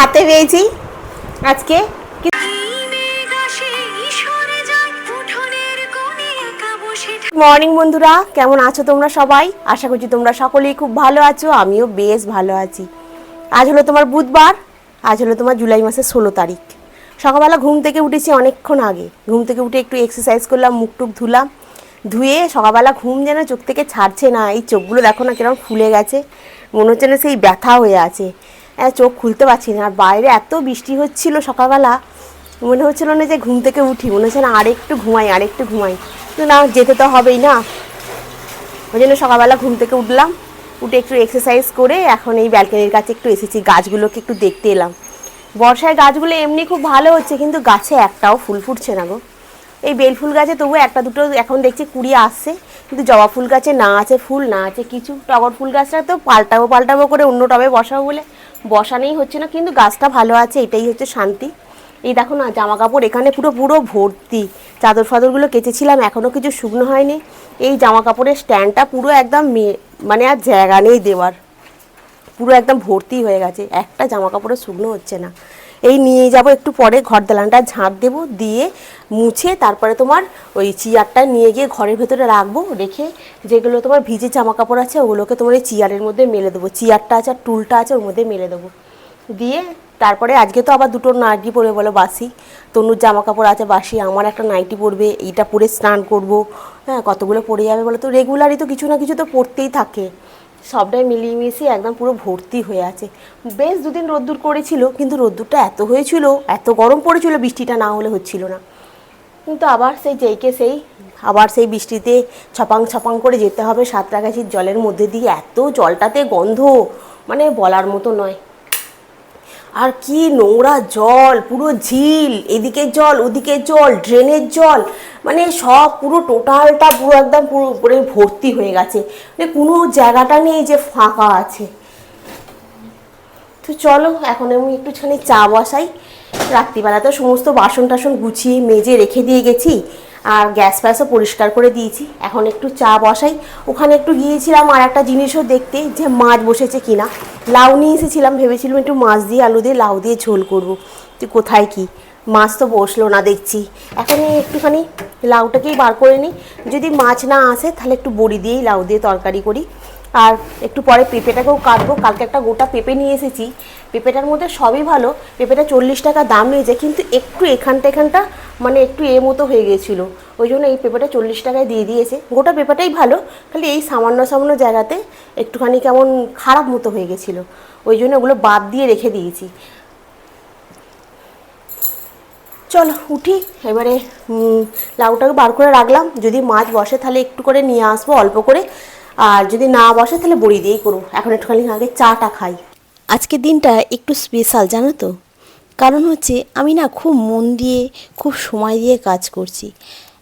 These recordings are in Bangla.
হাতে পেয়েছি। আজকে মর্নিং বন্ধুরা কেমন আছো তোমরা সবাই? আশা করছি তোমরা সকলেই খুব ভালো আছো আমিও বেশ ভালো আছি। আজ হলো তোমার বুধবার আজ হলো তোমার জুলাই মাসের ষোলো তারিখ। সকালবেলা ঘুম থেকে উঠেছি অনেকক্ষণ আগে। ঘুম থেকে উঠে একটু এক্সারসাইজ করলাম মুখ টুক ধুলাম ধুয়ে সকালবেলা ঘুম যেন চোখ থেকে ছাড়ছে না এই চোখগুলো দেখো না কীরকম ফুলে গেছে। মনে হচ্ছে না সেই ব্যথা হয়ে আছে। চোখ খুলতে পারছি না। আর বাইরে এত বৃষ্টি হচ্ছিল সকালবেলা, মনে হচ্ছিল না যে ঘুম থেকে উঠি, মনে হচ্ছে না আরেকটু ঘুমাই আরেকটু ঘুমাই। না, যেতে তো হবেই না। ওই জন্য সকালবেলা ঘুম থেকে উঠলাম, উঠে একটু এক্সারসাইজ করে এখন এই ব্যালকনির কাছে একটু এসেছি, গাছগুলোকে একটু দেখতে এলাম। বর্ষায় গাছগুলো এমনি খুব ভালো হচ্ছে, কিন্তু গাছে একটাও ফুল ফুটছে না গো। এই বেল ফুল গাছে তবু একটা দুটো, এখন দেখছি কুড়ি আসছে, কিন্তু জবা ফুল গাছে না আছে ফুল, না আছে কিছু। টগর ফুল গাছটা তো পাল্টাবো পাল্টাবো করে অন্য টবে বসাবো বলে বসানেই হচ্ছে না, কিন্তু গাছটা ভালো আছে, এটাই হচ্ছে শান্তি। এই দেখো না জামা কাপড় এখানে পুরো পুরো ভর্তি। চাদর ফাদরগুলো কেচেছিলাম এখনও কিছু শুকনো হয়নি। এই জামা কাপড়ের স্ট্যান্ডটা পুরো একদম মানে আর জায়গা নেই দেওয়ার। পুরো একদম ভর্তি হয়ে গেছে, একটা জামা কাপড়ও শুকনো হচ্ছে না। এই নিয়ে যাব, একটু পরে ঘর দালানটা ঝাঁট দেব, দিয়ে মুছে তারপরে তোমার ওই চেয়ারটা নিয়ে গিয়ে ঘরের ভেতরে রাখব, রেখে যেগুলো তোমার ভিজে জামা কাপড় আছে, ওগুলোকে তোমার এই চেয়ারের মধ্যে মেলে দেবো। চেয়ারটা আছে আর টুলটা আছে, ওর মধ্যে মেলে দেবো। দিয়ে তারপরে আজকে তো আবার দুটো নাইটি পরে বলো বাসি। তনুর জামা কাপড় আছে, বাসি, আমার একটা নাইটি পরবে, এইটা পরে স্নান করব। হ্যাঁ কতগুলো পরে যাবে বলো তো? রেগুলারই তো কিছু না কিছু তো পরতেই থাকে। সবটাই মিলিয়ে মিশিয়ে একদম পুরো ভর্তি হয়ে আছে। বেশ দুদিন রোদ্দুর করেছিল, কিন্তু রোদ্দুরটা এত হয়েছিল, এত গরম পড়েছিল, বৃষ্টিটা না হলে হচ্ছিল না। কিন্তু আবার সেই যেইকে সেই, আবার সেই বৃষ্টিতে ছপাং ছপাং করে যেতে হবে, সাঁতরাগাছির জলের মধ্যে দিয়ে। এত জলটাতে গন্ধ মানে বলার মতো নয়। আর কি নোংরা জল, পুরো ঝিল, এদিকে জল, ওদিকে জল ড্রেনের জল মানে সব পুরো টোটালটা পুরো একদম পুরো উপরে ভর্তি হয়ে গেছে। মানে কোনো জায়গাটা নেই যে ফাঁকা আছে। তো চলো, এখন আমি একটুখানি চা বসাই। রাত্রিবেলা তো সমস্ত বাসন টাসন গুছিয়ে, মেজে রেখে দিয়ে গেছি। আর গ্যাস ফ্যাসও পরিষ্কার করে দিয়েছি। এখন একটু চা বসাই। ওখানে একটু গিয়েছিলাম আর একটা জিনিসও দেখতে, যে মাছ বসেছে কিনা। লাউ নিয়ে এসেছিলাম, ভেবেছিলাম একটু মাছ দিয়ে, আলু দিয়ে, লাউ দিয়ে ঝোল করব। তুই কোথায় কি? মাছ তো বসল না, দেখছি। এখন একটুখানি লাউটাকেই বার করে নিই। যদি মাছ না আসে, তাহলে একটু বড়ি দিয়েই লাউ দিয়ে তরকারি করি। আর একটু পরে পেঁপেটাকেও কাটবো। কালকে একটা গোটা পেঁপে নিয়ে এসেছি। পেঁপেটার মধ্যে সবই ভালো। পেঁপেটা চল্লিশ টাকা দাম নিয়েছে, কিন্তু একটু এখানটা এখানটা মানে একটু এ মতো হয়ে গেছিল। ওই জন্য এই পেঁপেটা চল্লিশ টাকায় দিয়ে দিয়েছে। গোটা পেঁপেটাই ভালো, খালি এই সামান্য সামান্য জায়গাতে একটুখানি কেমন খারাপ মতো হয়ে গেছিল। ওই জন্য ওগুলো বাদ দিয়ে রেখে দিয়েছি। চলো, উঠি। এবারে লাউটাকে বার করে রাখলাম। যদি মাছ বসে তাহলে একটু করে নিয়ে আসব, অল্প করে। আর যদি না বসে তাহলে বড়ি দিয়েই করব এখন একটুখানি আগে চাটা খাই। আজকের দিনটা একটু স্পেশাল জানো তো? কারণ হচ্ছে আমি না খুব মন দিয়ে, খুব সময় দিয়ে কাজ করছি।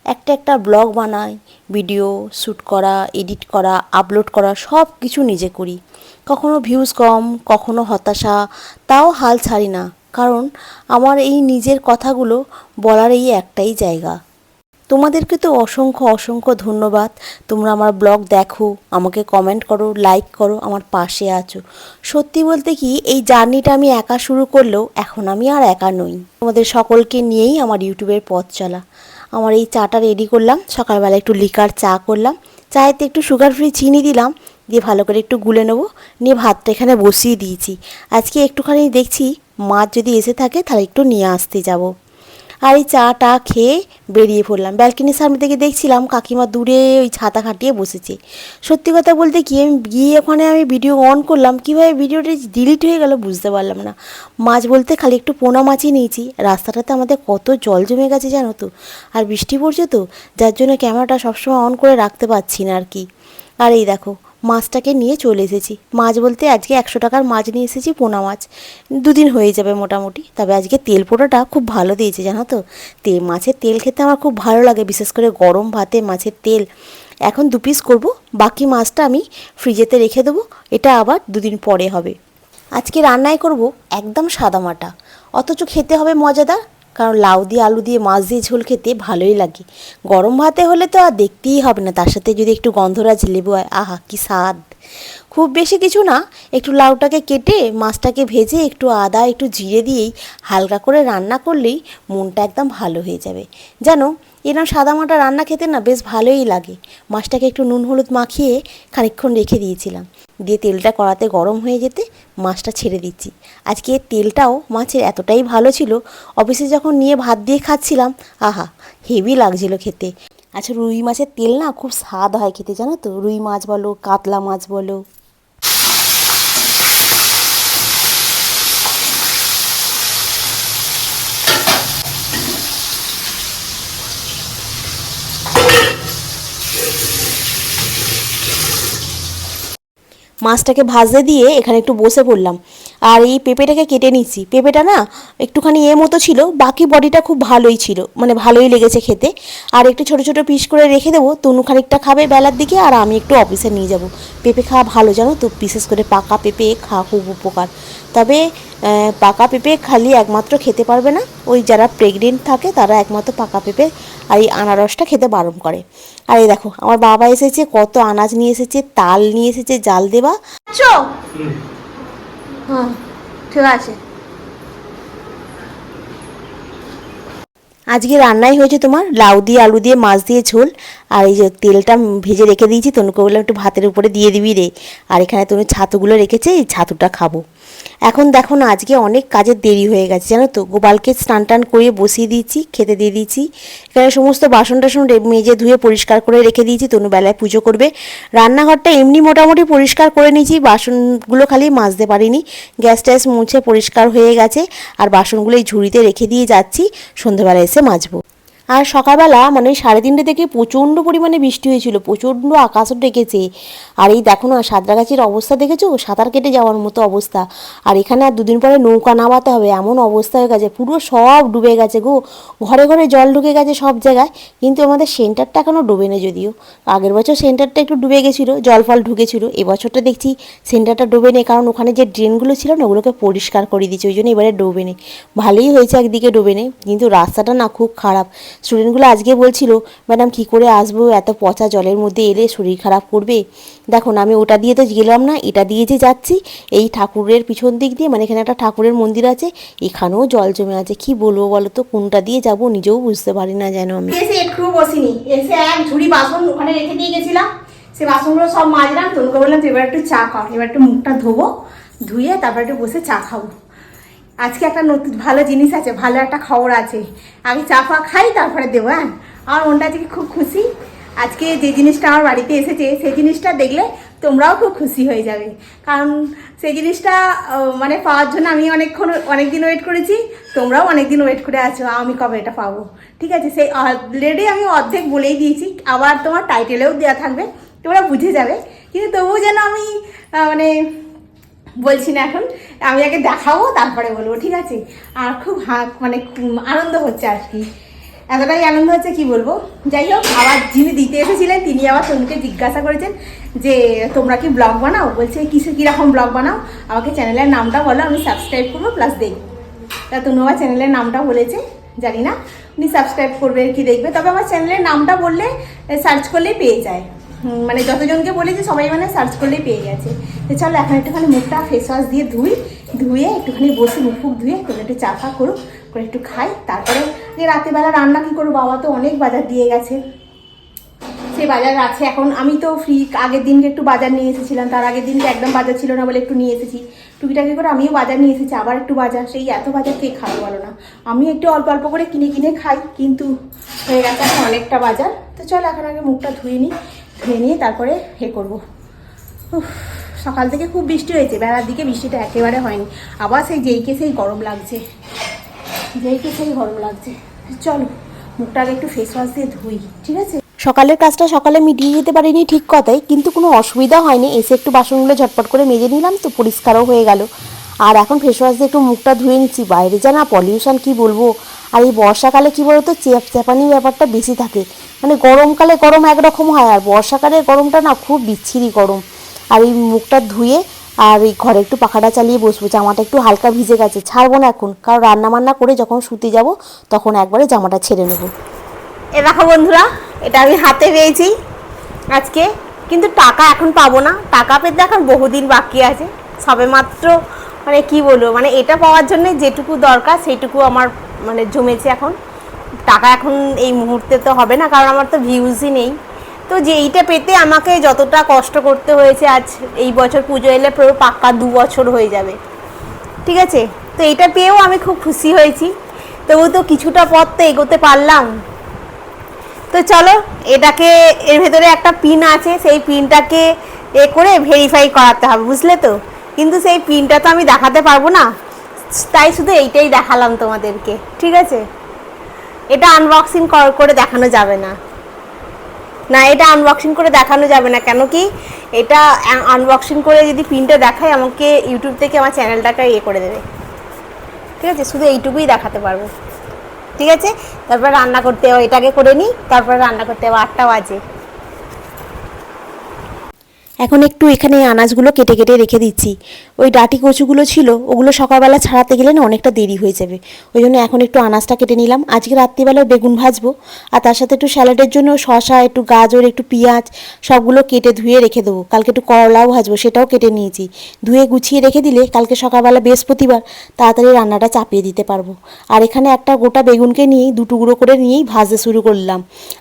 একটা একটা ব্লগ বানাই ভিডিও শ্যুট করা এডিট করা আপলোড করা সব কিছু নিজে করি। কখনো ভিউজ কম, কখনো হতাশা, তাও হাল ছাড়ি না। কারণ আমার এই নিজের কথাগুলো বলার এই একটাই জায়গা। তোমাদেরকে তো অসংখ্য অসংখ্য ধন্যবাদ। তোমরা আমার ব্লগ দেখো, আমাকে কমেন্ট করো লাইক করো, আমার পাশে আছো। সত্যি বলতে কি, এই জার্নিটা আমি একা শুরু করলেও এখন আমি আর একা নই। তোমাদের সকলকে নিয়েই আমার ইউটিউবের পথ চলা। আমার এই চাটা রেডি করলাম, সকালবেলা একটু লিকার চা করলাম। চায়েতে একটু সুগার ফ্রি চিনি দিলাম, দিয়ে ভালো করে একটু গুলে নেব। নিয়ে ভাতটা এখানে বসিয়ে দিয়েছি। আজকে একটুখানি দেখছি, মাছ যদি এসে থাকে তাহলে একটু নিয়ে আসতে যাব। আর এই চাটা খেয়ে বেরিয়ে পড়লাম। ব্যালকনির সামনে থেকে দেখছিলাম কাকিমা দূরে ওই ছাতা খাটিয়ে বসেছে। সত্যি কথা বলতে কি আমি গিয়ে ওখানে আমি ভিডিও অন করলাম, কীভাবে ভিডিওটা ডিলিট হয়ে গেল বুঝতে পারলাম না। মাছ বলতে খালি একটু পোনা মাছই নিয়েছি। রাস্তাটাতে আমাদের কত জল জমে গেছে জানো তো? আর বৃষ্টি পড়ছে তো, যার জন্য ক্যামেরাটা সবসময় অন করে রাখতে পারছি না আর কি। আর এই দেখো মাছটাকে নিয়ে চলে এসেছি। মাছ বলতে আজকে একশো টাকার মাছ নিয়ে এসেছি, পোনা মাছ। দুদিন হয়ে যাবে মোটামুটি। তবে আজকে তেল পোড়াটা খুব ভালো দিয়েছে, জানো তো? তে মাছের তেল খেতে আমার খুব ভালো লাগে, বিশেষ করে গরম ভাতে মাছের তেল। এখন দু পিস করব, বাকি মাছটা আমি ফ্রিজেতে রেখে দেবো, এটা আবার দুদিন পরে হবে। আজকে রান্নায় করব একদম সাদামাটা অথচ খেতে হবে মজাদার। কারণ লাউ দিয়ে, আলু দিয়ে, মাছ দিয়ে ঝোল খেতে ভালোই লাগে। গরম ভাতে হলে তো আর দেখতেই হবে না, তার সাথে যদি একটু গন্ধরাজ লেবু হয়, আহা, কি স্বাদ। খুব বেশি কিছু না, একটু লাউটাকে কেটে, মাছটাকে ভেজে, একটু আদা, একটু জিরে দিয়েই হালকা করে রান্না করলেই মনটা একদম ভালো হয়ে যাবে। জানো এরকম সাদা মাটা রান্না খেতে না বেশ ভালোই লাগে। মাছটাকে একটু নুন হলুদ মাখিয়ে খানিকক্ষণ রেখে দিয়েছিলাম। দিয়ে তেলটা কড়াতে গরম হয়ে যেতে মাছটা ছেড়ে দিচ্ছি। আজকে তেলটাও মাছের এতটাই ভালো ছিল, অফিসে যখন নিয়ে ভাত দিয়ে খাচ্ছিলাম, আহা, হেভি লাগছিল খেতে। আচ্ছা রুই মাছের তেল না খুব স্বাদ হয় খেতে, জানো তো? রুই মাছ বলো, কাতলা মাছ বলো। মাছটাকে ভাজতে দিয়ে এখানে একটু বসে পড়লাম। আর এই পেঁপেটাকে কেটে নিচ্ছি। পেঁপেটা না একটুখানি এ মতো ছিল বাকি বডিটা খুব ভালোই ছিল মানে ভালোই লেগেছে খেতে। আর একটু ছোট ছোট পিস করে রেখে দেবো তনু খানিকটা খাবে বেলার দিকে আর আমি একটু অফিসে নিয়ে যাব। পেঁপে খাওয়া ভালো জানো তো? বিশেষ করে পাকা পেঁপে খাওয়া খুব উপকার। তবে পাকা পেঁপে খালি একমাত্র খেতে পারবে না। ওই যারা প্রেগনেন্ট থাকে তারা একমাত্র পাকা পেঁপে আর এই আনারসটা খেতে বারণ করে। আর এই দেখো আমার বাবা এসেছে কত আনাজ নিয়ে এসেছে তাল নিয়ে এসেছে জাল দেবা ঠিক আছে। আজকে রান্নাই হয়েছে তোমার, লাউ দিয়ে, আলু দিয়ে, মাছ দিয়ে ঝোল। আর এই যে তেলটা ভেজে রেখে দিয়েছি, তনুকে বললাম একটু ভাতের উপরে দিয়ে দিবি রে। আর এখানে তনু ছাতুগুলো রেখেছে, এই ছাতুটা খাব। এখন দেখো না, আজকে অনেক কাজের দেরি হয়ে গেছে, জানো তো? গোপালকে স্নান টান করিয়ে বসিয়ে দিয়েছি, খেতে দিয়ে দিয়েছি। এখানে সমস্ত বাসন টাসন মেজে ধুয়ে পরিষ্কার করে রেখে দিয়েছি তনু বেলায় পুজো করবে। রান্নাঘরটা এমনি মোটামুটি পরিষ্কার করে নিয়েছি, বাসনগুলো খালি মাজতে পারিনি। গ্যাস ট্যাস মুছে পরিষ্কার হয়ে গেছে, আর বাসনগুলো এই ঝুড়িতে রেখে দিয়ে যাচ্ছি সন্ধ্যেবেলা এসে মাজবো। আর সকালবেলা মানে সাড়ে তিনটে থেকে প্রচণ্ড পরিমাণে বৃষ্টি হয়েছিল, প্রচণ্ড আকাশও ডেকেছে। আর এই দেখো না, সাঁতরাগাছির অবস্থা দেখেছ? সাঁতার কেটে যাওয়ার মতো অবস্থা। আর এখানে আর দুদিন পরে নৌকা নামাতে হবে, এমন অবস্থা হয়ে গেছে, পুরো সব ডুবে গেছে গো। ঘরে ঘরে জল ঢুকে গেছে সব জায়গায়, কিন্তু আমাদের সেন্টারটা এখনও ডুবে না যদিও। আগের বছর সেন্টারটা একটু ডুবে গেছিল, জল ফল ঢুকেছিল, এবছরটা দেখছি সেন্টারটা ডুবে নেই, কারণ ওখানে যে ড্রেনগুলো ছিল না, ওগুলোকে পরিষ্কার করে দিচ্ছে ওই জন্য এবারে ডুবে নেই। ভালোই হয়েছে একদিকে ডুবে নেই, কিন্তু রাস্তাটা না খুব খারাপ। স্টুডেন্টগুলো আজকে বলছিল, ম্যাডাম, কী করে আসব? এত পচা জলের মধ্যে এলে শরীর খারাপ করবে? দেখুন, আমি ওটা দিয়ে তো গেলাম না, এটা দিয়ে যে যাচ্ছি, এই ঠাকুরের পিছন দিক দিয়ে মানে এখানে একটা ঠাকুরের মন্দির আছে, এখানেও জল জমে আছে, কি বলব বলো তো? কোনটা দিয়ে যাব নিজেও বুঝতে পারি না যেন আমি। এসে একটু বসিনি, এসে এক ঝুড়ি বাসন ওখানে রেখে দিয়ে গেছিলাম, সে বাসনগুলো সব মাজলাম তনুকে বললাম এবার একটু চা খাও, এবার একটু মুখটা ধোবো, ধুয়ে তারপর একটু বসে চা খাব। আজকে একটা নতুন, ভালো জিনিস আছে, ভালো একটা খবর আছে। আমি চা ফা খাই, তারপরে দেবো হ্যাঁ? আমার মনটা আজকে খুব খুশি। আজকে যে জিনিসটা আমার বাড়িতে এসেছে, সেই জিনিসটা দেখলে তোমরাও খুব খুশি হয়ে যাবে। কারণ সেই জিনিসটা মানে পাওয়ার জন্য আমি অনেকক্ষণ অনেক দিন ওয়েট করেছি, তোমরাও অনেক দিন ওয়েট করে আছো, আমি কবে এটা পাবো? ঠিক আছে, সেই অলরেডি আমি অর্ধেক বলেই দিয়েছি, আবার তোমার টাইটেলেও দেওয়া থাকবে, তোমরা বুঝে যাবে। কিন্তু তবুও যেন আমি মানে বলছি না এখন, আমি আগে দেখাবো, তারপরে বলব, ঠিক আছে? আর খুব হা- মানে আনন্দ হচ্ছে আর কি। এতটাই আনন্দ হচ্ছে, কি বলব? যাই হোক, আবার যিনি দিতে এসেছিলেন, তিনি আবার তনুকে জিজ্ঞাসা করেছেন যে, তোমরা কি ব্লগ বানাও? বলছে কিসে কীরকম ব্লগ বানাও? আমাকে চ্যানেলের নামটা বলো, আমি সাবস্ক্রাইব করব প্লাস দেখব তা তনু আমার চ্যানেলের নামটা বলেছে, জানি না। উনি সাবস্ক্রাইব করবে, কি দেখবে? তবে আমার চ্যানেলের নামটা বললে সার্চ করলেই পেয়ে যায়। মানে যতজনকে বলেছি সবাই মানে সার্চ করলেই পেয়ে গেছে। তো চলো এখন একটুখানি মুখটা ফেস ওয়াশ দিয়ে ধুই, ধুয়ে একটুখানি বসে, মুখ ফুক ধুয়ে তোমরা একটু চা ফা করো করে একটু খাই। তারপরে যে রাতেরবেলা রান্না কী করব, বাবা তো অনেক বাজার দিয়ে গেছে। সে বাজার আছে এখন, আমি তো ফ্রি আগের দিনকে একটু বাজার নিয়ে এসেছিলাম, তার আগের দিনকে একদম বাজার ছিল না বলে একটু নিয়ে এসেছি। টুকিটাকি করে আমিও বাজার নিয়ে এসেছি, আবার একটু বাজার। সেই এত বাজার কে খাবে বলো না? আমি একটু অল্প অল্প করে কিনে কিনে খাই, কিন্তু হয়ে গেছে অনেকটা বাজার। তো চল এখন আগে মুখটা ধুয়ে নিই। ধুয়ে নিয়ে তারপরে হে করব। সকাল থেকে খুব বৃষ্টি হয়েছে, বেলার দিকে বৃষ্টিটা একেবারে হয়নি। আবার সেই যেইকে সেই গরম লাগছে। যেইকে সেই গরম লাগছে। চলো, মুখটা আগে একটু ফেস ওয়াশ দিয়ে ধুই, ঠিক আছে? সকালের কাজটা সকালে মিটিয়ে যেতে পারিনি ঠিক কথাই, কিন্তু কোনো অসুবিধা হয়নি। এসে একটু বাসনগুলো ঝটপট করে মেজে নিলাম তো, পরিষ্কারও হয়ে গেল। আর এখন ফেস ওয়াশ দিয়ে একটু মুখটা ধুয়ে নিচ্ছি। বাইরে যা না পলিউশন কী বলব? আর এই বর্ষাকালে কী বলতো, চেপ চেপানি ব্যাপারটা বেশি থাকে। মানে গরমকালে গরম একরকম হয়, আর বর্ষাকালের গরমটা না খুব বিচ্ছিরি গরম। আর এই মুখটা ধুয়ে আর এই ঘরে একটু পাখাটা চালিয়ে বসবো, জামাটা একটু হালকা ভিজে গেছে, ছাড়বো না এখন। কারণ রান্না বান্না করে যখন শুতে যাব, তখন একবারে জামাটা ছেড়ে নেব। এ দেখো বন্ধুরা, এটা আমি হাতে পেয়েছি আজকে। কিন্তু টাকা এখন পাবো না। টাকা পেতে এখন বহুদিন বাকি আছে। সবে মাত্র মানে কি বলব মানে এটা পাওয়ার জন্য যেটুকু দরকার সেইটুকু আমার মানে জমেছে এখন। টাকা এখন এই মুহূর্তে তো হবে না, কারণ আমার তো ভিউজই নেই। তো যে এইটা পেতে আমাকে যতটা কষ্ট করতে হয়েছে, আজ এই বছর পুজো এলে পুরো পাক্কা দু বছর হয়ে যাবে। ঠিক আছে? তো এটা পেয়েও আমি খুব খুশি হয়েছি। তবু তো কিছুটা পথ তো এগোতে পারলাম। তো চলো, এটাকে এর ভেতরে একটা পিন আছে, সেই পিনটাকে এ করে ভেরিফাই করাতে হবে, বুঝলে তো? কিন্তু সেই পিনটা তো আমি দেখাতে পারব না। তাই শুধু এইটাই দেখালাম তোমাদেরকে, ঠিক আছে? এটা আনবক্সিং করে দেখানো যাবে না। না, এটা আনবক্সিং করে দেখানো যাবে না, কেন কি এটা আনবক্সিং করে যদি পিনটা দেখায়, আমাকে ইউটিউব থেকে আমার চ্যানেলটাকে ইয়ে করে দেবে। ঠিক আছে? শুধু এইটুকুই দেখাতে পারব। ঠিক আছে? তারপর রান্না করতে এটাকে করে নিই। তারপর রান্না করতে আটটা বাজে। এখন একটু এখানে আনাজগুলো কেটে কেটে রেখে দিচ্ছি। ওই ডাটি কচুগুলো ছিল, ওগুলো সকালবেলা ছাড়াতে গেলে না অনেকটা দেরি হয়ে যাবে। ওই জন্য এখন একটু আনাজটা কেটে নিলাম। আজকে রাত্রিবেলাও বেগুন ভাজবো। আর তার সাথে একটু স্যালাডের জন্য শশা একটু গাজর, একটু পেঁয়াজ সবগুলো কেটে ধুয়ে রেখে দেবো। কালকে একটু করলাও ভাজবো, সেটাও কেটে নিয়েছি। ধুয়ে গুছিয়ে রেখে দিলে কালকে সকালবেলা বৃহস্পতিবার তাড়াতাড়ি রান্নাটা চাপিয়ে দিতে পারব। আর এখানে একটা গোটা বেগুনকে নিয়েই দু টুকরো করে নিয়েই ভাজতে শুরু করলাম।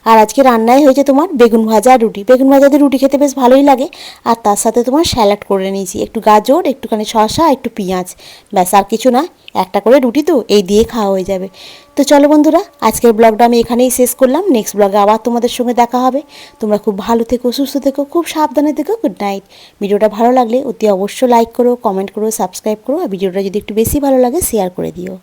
আর আজকে রান্নায় হয়েছে তোমার বেগুন ভাজা আর রুটি। বেগুন ভাজাতে রুটি খেতে বেশ ভালোই লাগে। আর তার সাথে তোমার স্যালাড করে নিয়েছি। একটু গাজর, একটুখানি শসা, একটু পেঁয়াজ। ব্যাস, আর কিছু না। একটা করে রুটি তো, এই দিয়ে খাওয়া হয়ে যাবে। তো চলো বন্ধুরা, আজকের ব্লগটা আমি এখানেই শেষ করলাম। নেক্সট ব্লগে আবার তোমাদের সঙ্গে দেখা হবে। তোমরা খুব ভালো থেকো, সুস্থ থেকো, খুব সাবধানে থেকো। গুড নাইট ভিডিওটা ভালো লাগলে অতি অবশ্যই লাইক করো কমেন্ট করো সাবস্ক্রাইব করো। আর ভিডিওটা যদি একটু বেশি ভালো লাগে শেয়ার করে দিও।